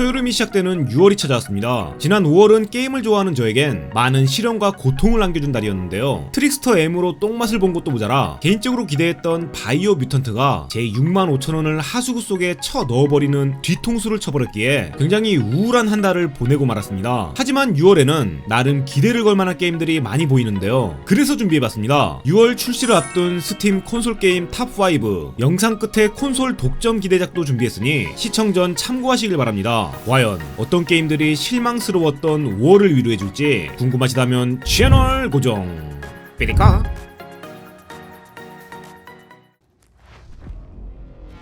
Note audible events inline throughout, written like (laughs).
초여름이 시작되는 6월이 찾아왔습니다. 지난 5월은 게임을 좋아하는 저에겐 많은 시련과 고통을 안겨준 달이었는데요. 트릭스터 M으로 똥맛을 본 것도 모자라 개인적으로 기대했던 바이오 뮤턴트가 제 65,000원을 하수구 속에 쳐 넣어버리는 뒤통수를 쳐버렸기에 굉장히 우울한 한 달을 보내고 말았습니다. 하지만 6월에는 나름 기대를 걸 만한 게임들이 많이 보이는데요. 그래서 준비해봤습니다. 6월 출시를 앞둔 스팀 콘솔 게임 탑5 영상 끝에 콘솔 독점 기대작도 준비했으니 시청 전 참고하시길 바랍니다. 과연 어떤 게임들이 실망스러웠던 5월을 위로해줄지 궁금하시다면 채널 고정. 삐리까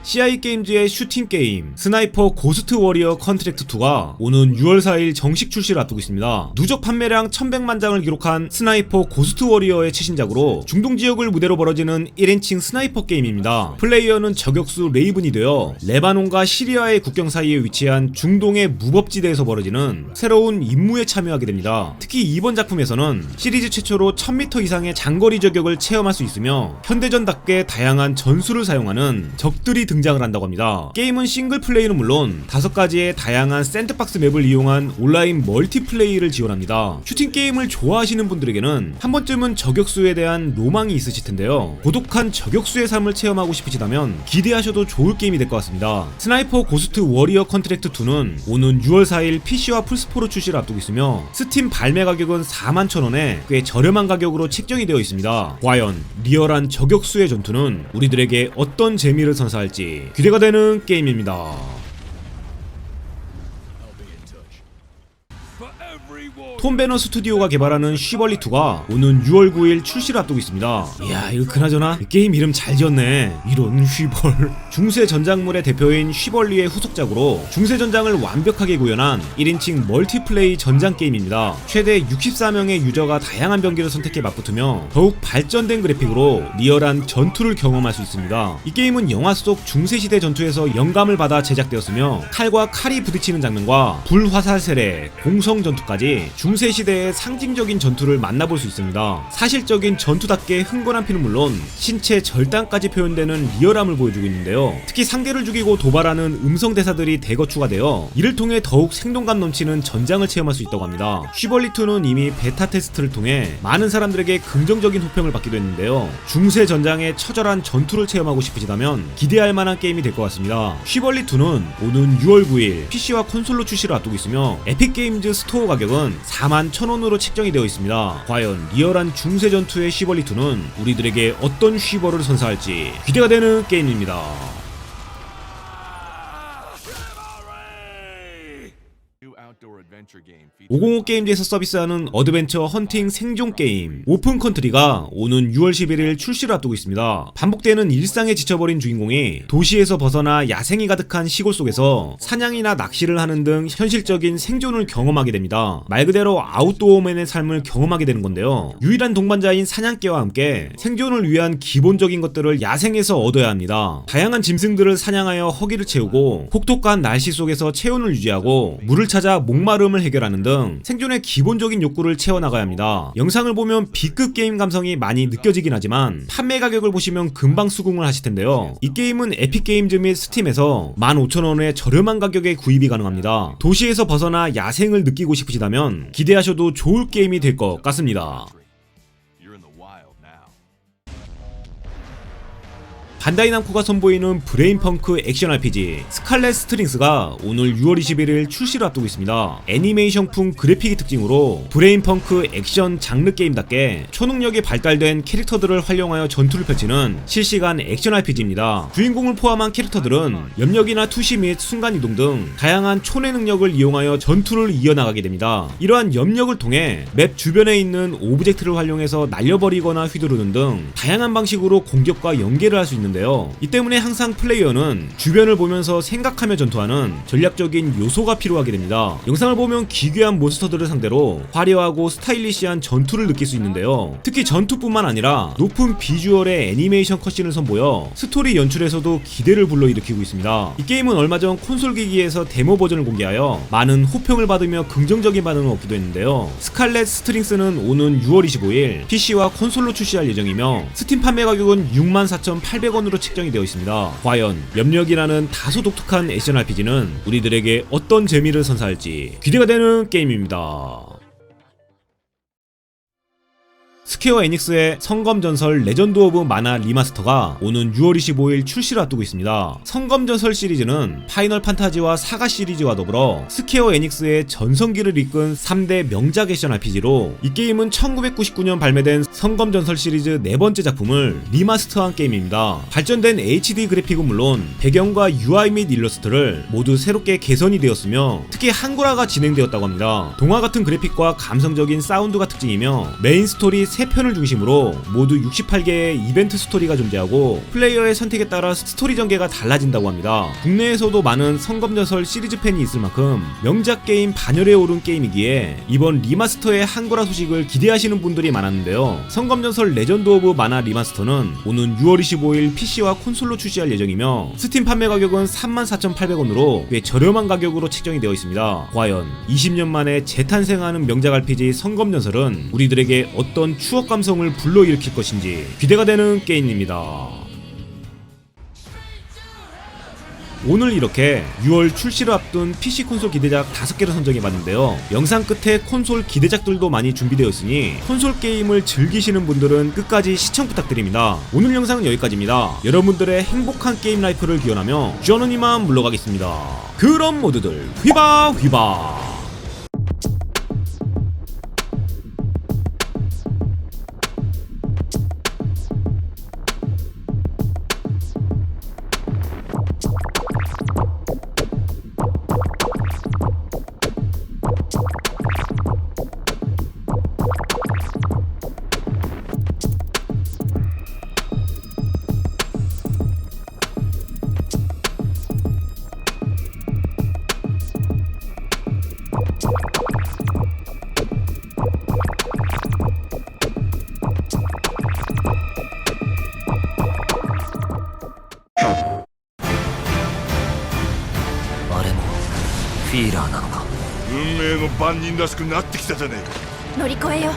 CI 게임즈의 슈팅 게임 스나이퍼 고스트 워리어 컨트랙트 2가 오는 6월 4일 정식 출시를 앞두고 있습니다. 누적 판매량 1100만 장을 기록한 스나이퍼 고스트 워리어의 최신작으로 중동 지역을 무대로 벌어지는 1인칭 스나이퍼 게임입니다. 플레이어는 저격수 레이븐이 되어 레바논과 시리아의 국경 사이에 위치한 중동의 무법지대에서 벌어지는 새로운 임무에 참여하게 됩니다. 특히 이번 작품에서는 시리즈 최초로 1000m 이상의 장거리 저격을 체험할 수 있으며 현대전답게 다양한 전술을 사용하는 적들이 등 장을 한다고 합니다. 게임은 싱글 플레이는 물론 다섯 가지의 다양한 샌드박스 맵을 이용한 온라인 멀티플레이를 지원합니다. 슈팅 게임을 좋아하시는 분들에게는 한 번쯤은 저격수에 대한 로망이 있으실 텐데요. 고독한 저격수의 삶을 체험하고 싶으시다면 기대하셔도 좋을 게임이 될 것 같습니다. 스나이퍼 고스트 워리어 컨트랙트 2는 오는 6월 4일 PC와 플스4로 출시를 앞두고 있으며 스팀 발매 가격은 41,000원에 꽤 저렴한 가격으로 책정이 되어 있습니다. 과연 리얼한 저격수의 전투는 우리들에게 어떤 재미를 선사할지 기대가 되는 게임입니다. 톰 베너 스튜디오가 개발하는 쉬벌리2가 오는 6월 9일 출시를 앞두고 있습니다. 이야, 이거 그나저나 이 게임 이름 잘 지었네. 이런 쉬벌. (laughs) 중세 전장물의 대표인 쉬벌리의 후속작으로 중세 전장을 완벽하게 구현한 1인칭 멀티플레이 전장 게임입니다. 최대 64명의 유저가 다양한 병기를 선택해 맞붙으며 더욱 발전된 그래픽으로 리얼한 전투를 경험할 수 있습니다. 이 게임은 영화 속 중세시대 전투에서 영감을 받아 제작되었으며 칼과 칼이 부딪히는 장면과 불화살 세례, 공성 전투까지 중세 시대의 상징적인 전투를 만나볼 수 있습니다. 사실적인 전투답게 흥건한 피는 물론 신체 절단까지 표현되는 리얼함을 보여주고 있는데요. 특히 상대를 죽이고 도발하는 음성 대사들이 대거 추가되어 이를 통해 더욱 생동감 넘치는 전장을 체험할 수 있다고 합니다. 쉬벌리2는 이미 베타 테스트를 통해 많은 사람들에게 긍정적인 호평을 받기도 했는데요. 중세 전장의 처절한 전투를 체험하고 싶으시다면 기대할 만한 게임이 될 것 같습니다. 쉬벌리2는 오는 6월 9일 PC와 콘솔로 출시를 앞두고 있으며 에픽게임즈 스토어 가격은 4만 1000원으로 책정이 되어 있습니다. 과연 리얼한 중세 전투의 쉬벌리2는 우리들에게 어떤 쉬벌을 선사할지 기대가 되는 게임입니다. 505 게임즈에서 서비스하는 어드벤처 헌팅 생존 게임 오픈 컨트리가 오는 6월 11일 출시를 앞두고 있습니다. 반복되는 일상에 지쳐버린 주인공이 도시에서 벗어나 야생이 가득한 시골 속에서 사냥이나 낚시를 하는 등 현실적인 생존을 경험하게 됩니다. 말 그대로 아웃도어맨의 삶을 경험하게 되는 건데요. 유일한 동반자인 사냥개와 함께 생존을 위한 기본적인 것들을 야생에서 얻어야 합니다. 다양한 짐승들을 사냥하여 허기를 채우고 혹독한 날씨 속에서 체온을 유지하고 물을 찾아 목마 름을 해결하는 등 생존의 기본적인 욕구를 채워나가야 합니다. 영상을 보면 B급 게임 감성이 많이 느껴지긴 하지만 판매 가격을 보시면 금방 수긍을 하실 텐데요. 이 게임은 에픽게임즈 및 스팀에서 15,000원의 저렴한 가격에 구입이 가능합니다. 도시에서 벗어나 야생을 느끼고 싶으시다면 기대하셔도 좋을 게임이 될 것 같습니다. 반다이 남코가 선보이는 브레인펑크 액션 RPG 스칼렛 스트링스가 오늘 6월 21일 출시를 앞두고 있습니다. 애니메이션풍 그래픽이 특징으로 브레인펑크 액션 장르 게임답게 초능력이 발달된 캐릭터들을 활용하여 전투를 펼치는 실시간 액션 RPG입니다. 주인공을 포함한 캐릭터들은 염력이나 투시 및 순간이동 등 다양한 초내 능력을 이용하여 전투를 이어나가게 됩니다. 이러한 염력을 통해 맵 주변에 있는 오브젝트를 활용해서 날려버리거나 휘두르는 등 다양한 방식으로 공격과 연계를 할 수 있는 데요. 이 때문에 항상 플레이어는 주변을 보면서 생각하며 전투하는 전략적인 요소가 필요하게 됩니다. 영상을 보면 기괴한 몬스터들을 상대로 화려하고 스타일리시한 전투를 느낄 수 있는데요. 특히 전투뿐만 아니라 높은 비주얼의 애니메이션 컷신을 선보여 스토리 연출에서도 기대를 불러일으키고 있습니다. 이 게임은 얼마 전 콘솔 기기에서 데모 버전을 공개하여 많은 호평을 받으며 긍정적인 반응을 얻기도 했는데요. 스칼렛 스트링스는 오는 6월 25일 PC와 콘솔로 출시할 예정이며 스팀 판매 가격은 64,800원 300원으로 책정이 되어 있습니다. 과연 염력이라는 다소 독특한 액션 RPG는 우리들에게 어떤 재미를 선사할지 기대가 되는 게임입니다. 스퀘어 에닉스의 성검전설 레전드 오브 마나 리마스터가 오는 6월 25일 출시를 앞두고 있습니다. 성검전설 시리즈는 파이널 판타지와 사가 시리즈와 더불어 스퀘어 에닉스의 전성기를 이끈 3대 명작 액션 RPG로 이 게임은 1999년 발매된 성검전설 시리즈 네 번째 작품을 리마스터한 게임입니다. 발전된 HD 그래픽은 물론 배경과 UI 및 일러스트를 모두 새롭게 개선이 되었으며 특히 한글화가 진행되었다고 합니다. 동화 같은 그래픽과 감성적인 사운드가 특징이며 메인 스토리 3편을 중심으로 모두 68개의 이벤트 스토리가 존재하고 플레이어의 선택에 따라 스토리 전개가 달라진다고 합니다. 국내에서도 많은 성검전설 시리즈 팬이 있을 만큼 명작 게임 반열에 오른 게임이기에 이번 리마스터의 한글화 소식을 기대하시는 분들이 많았는데요. 성검전설 레전드 오브 마나 리마스터는 오는 6월 25일 PC와 콘솔로 출시할 예정이며 스팀 판매 가격은 34,800원으로 꽤 저렴한 가격으로 책정이 되어 있습니다. 과연 20년 만에 재탄생하는 명작 RPG 성검전설은 우리들에게 어떤 추억 감성을 불러일으킬 것인지 기대가 되는 게임입니다. 오늘 이렇게 6월 출시를 앞둔 PC 콘솔 기대작 5개를 선정해봤는데요. 영상 끝에 콘솔 기대작들도 많이 준비되어 있으니 콘솔 게임을 즐기시는 분들은 끝까지 시청 부탁드립니다. 오늘 영상은 여기까지입니다. 여러분들의 행복한 게임 라이프를 기원하며 이만 물러가겠습니다. 그럼 모두들 휘바 휘바! 運命の番人らしくなってきたじゃねえか。乗り越えよ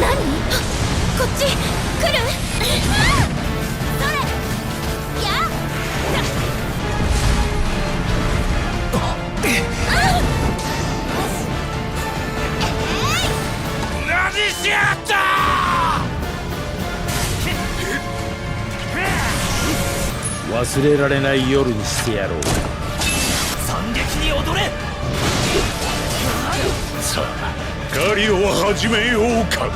何？(gasps) こっち？来る？忘れられない夜にしてやろう。惨劇に踊れ。さあ狩りを始めようか。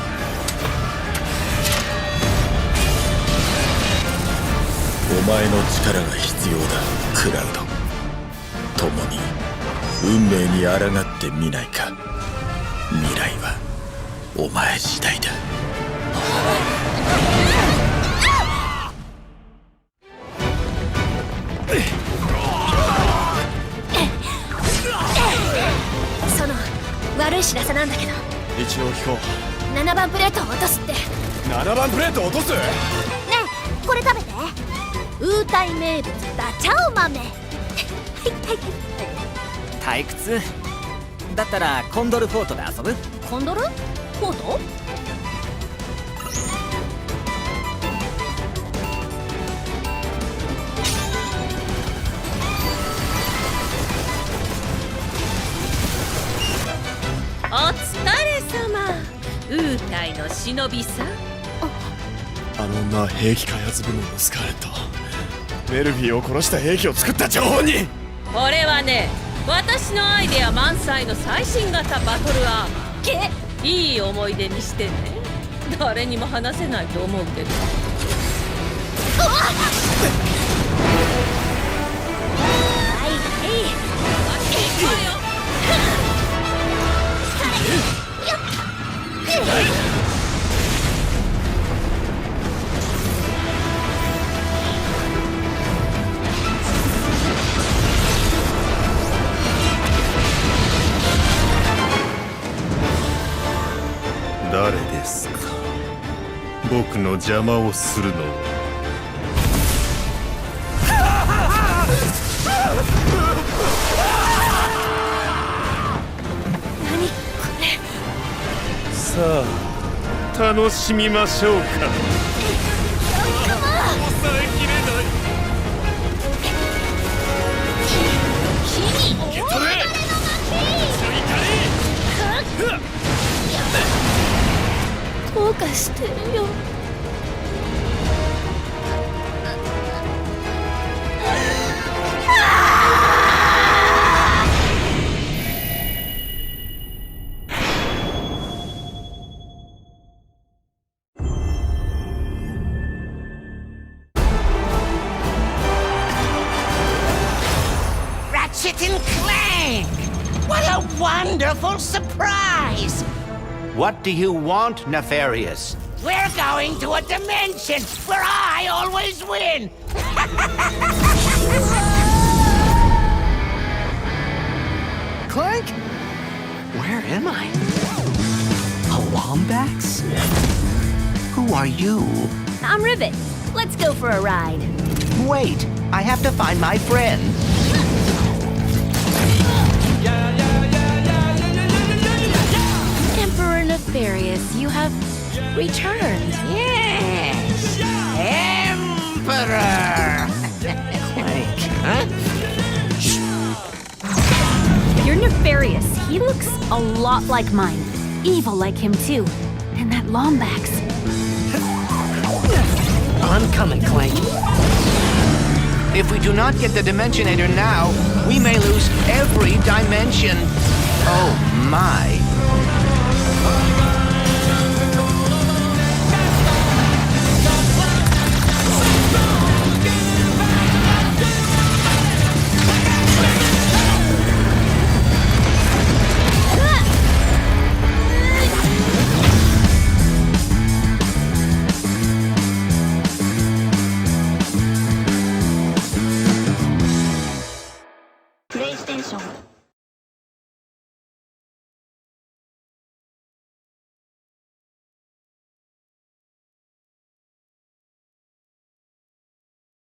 お前の力が必要だクラウド。共に運命に抗ってみないか。未来はお前次第だ知らせなんだけど。一応聞こ7番プレートを落とすって。ねう7番プレート落とす？えこれ食べて。ウータイ名物ダチャオ豆。はいはい退屈。だったらコンドルフォートで遊ぶ？コンドル？フォート？忍びさん？あの女は兵器開発部門のスカーレット。メルフィーを殺した兵器を作った情報に。これはね私のアイデア満載の最新型バトルアーマけーいい思い出にしてね。誰にも話せないと思うけど。はいはい僕の邪魔をするの。何これ？さあ楽しみましょうか。うかしてるよ。What do you want, Nefarious? We're going to a dimension where I always win! (laughs) Clank? Where am I? A Wombax? Who are you? I'm Rivet. Let's go for a ride. Wait, I have to find my friend. Returned. Yes! Emperor! Clank, huh? You're Nefarious. He looks a lot like mine. Evil like him, too. And that Lombax. I'm coming, Clank. If we do not get the Dimensionator now, we may lose every dimension. Oh my.